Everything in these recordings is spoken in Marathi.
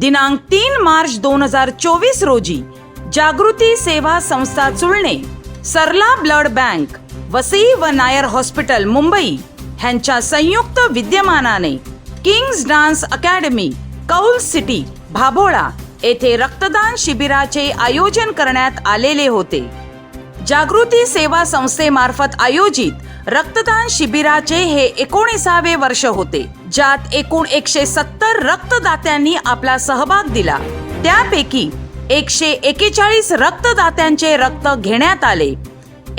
दिनांक तीन मार्च दोन हजार चोवीस रोजी जागृती सेवा संस्था चुळणे सरला ब्लड बँक वसई व नायर हॉस्पिटल मुंबई ह्यांच्या संयुक्त विद्यमानाने Kings dance academy Kaul city Bhabhola येथे रक्तदान शिबिराचे आयोजन करण्यात आलेले होते. जागृती सेवा संस्थेमार्फत आयोजित रक्तदान शिबिराचे हे एकोणीसावे वर्ष होते. ज्यात एकूण एकशे सत्तर रक्तदात्यांनी आपला सहभाग दिला. त्यापैकी एकशे एकेचाळीस रक्तदात्यांचे रक्त घेण्यात आले.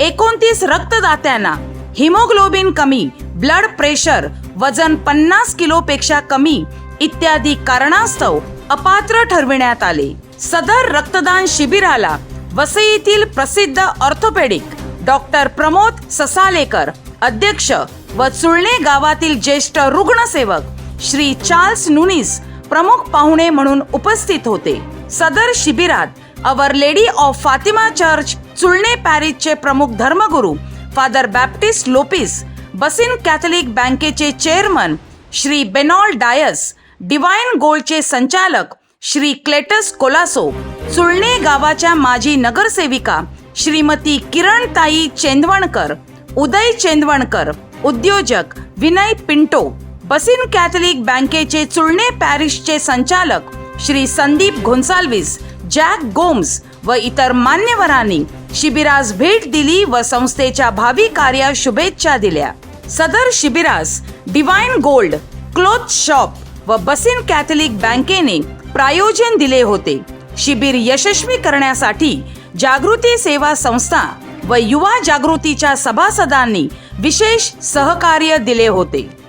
एकोणतीस रक्तदात्यांना हिमोग्लोबिन कमी ब्लड प्रेशर वजन पन्नास किलोपेक्षा कमी इत्यादी कारणास्तव अपात्र ठरविण्यात आले. सदर रक्तदान शिबिराला वसईतील प्रसिद्ध ऑर्थोपेडिक डॉक्टर प्रमोद ससालेकर अध्यक्ष व चुळणे गावातील ज्येष्ठ रुग्णसेवक श्री चार्ल्स नुनिस प्रमुख पाहुणे म्हणून उपस्थित होते. सदर शिबिरात our lady of Fatima church Chulne पॅरिसचे प्रमुख धर्मगुरू father Baptist Lopes Bassein Catholic बँकेचे chairman Shri Benol Dias Divine गोल्डचे संचालक श्री क्लेटस कोलासो चुळणे गावाच्या माजी नगरसेविका श्रीमती किरणताई चेंदवणकर उदय चेंदवणकर उद्योजक विनय पिंटो बसिन कॅथलिक बँकेचे चुळणे पॅरिसचे संचालक Shri Sandeep Gonsalves Jack Gomes व इतर मान्यवरांनी शिबिरास भेट दिली व संस्थेच्या भावी कार्या शुभेच्छा दिल्या. सदर शिबिरास डिवाइन गोल्ड क्लोथ शॉप व बसिन कॅथलिक बँकेने प्रायोजन दिले होते. शिबिर यशस्वी करण्यासाठी जागृती सेवा संस्था व युवा जागृतीच्या सभासदांनी विशेष सहकार्य दिले होते.